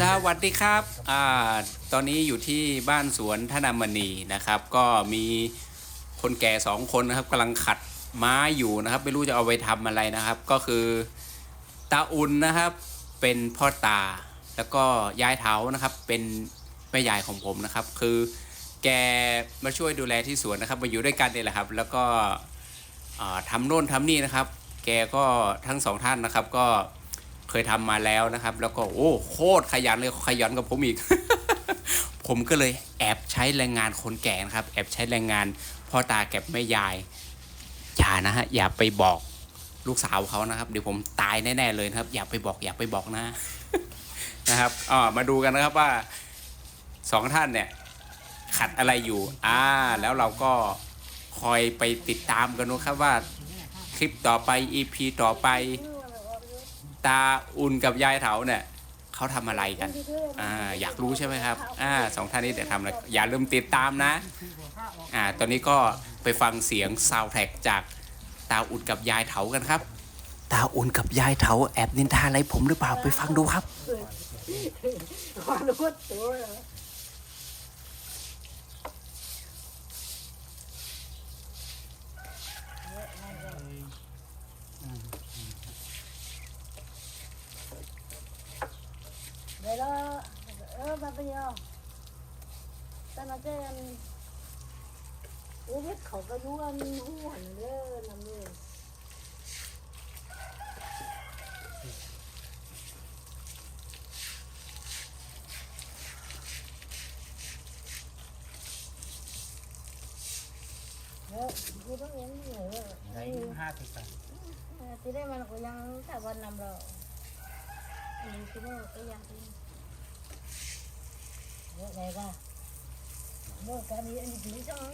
สวัสดีครับอ่าตอนนี้อยู่ที่บ้านสวนธนามณีนะครับ ก็มีคนแก่สองคนนะครับกำลังขัดไม้อยู่นะครับ ไม่รู้จะเอาไปทำอะไรนะครับ ก็คือตาอุ่นนะครับเป็นพ่อตา แล้วก็ยายเถานะครับเป็นแม่ยายของผมนะครับ คือแกมาช่วยดูแลที่สวนนะครับมาอยู่ด้วยกันนี่แหละครับ แล้วก็ทำโน่นทำนี่นะครับ แกก็ทั้งสองท่านนะครับก็ เคยทำมาแล้วนะครับ แล้วก็โอ้โคตรขยันเลยขยันกับผมอีก ผมก็เลยแอบใช้แรงงานคนแก่นะครับ แอบใช้แรงงานพ่อตาแกับแม่ยายอย่านะฮะอย่าไปบอกลูกสาวเขานะครับ เดี๋ยวผมตายแน่ๆเลยนะครับ อย่าไปบอกอย่าไปบอกนะนะครับอ่ามาดูกันนะครับว่าสองท่านเนี่ยขัดอะไรอยู่ อ่า แล้วเราก็คอยไปติดตามกันนะครับว่าคลิปต่อไป EP ต่อไป ตาอุ่นกับยายเถาเนี่ยเขาทำอะไรกันอ่าอยากรู้ใช่ไหมครับอ่าสองท่านนี้แต่ทำอะไรอย่าลืมติดตามนะอ่าตอนนี้ก็ไปฟังเสียงซาวแท็กจากตาอุ่นกับยายเถากันครับ ตาอุ่นกับยายเถาแอบนินทาอะไรผมหรือเปล่าไปฟังดูครับความรู้ตัว เหรอเดี๋ยวเราเออมาไปเดียวแต่เราจะอู้วิทย์เขา ก็เลยว่าโมกันนี่อันดีจังเป็นเยอะเลยก็เมื่อการนี้อันนี้ถึงช่อง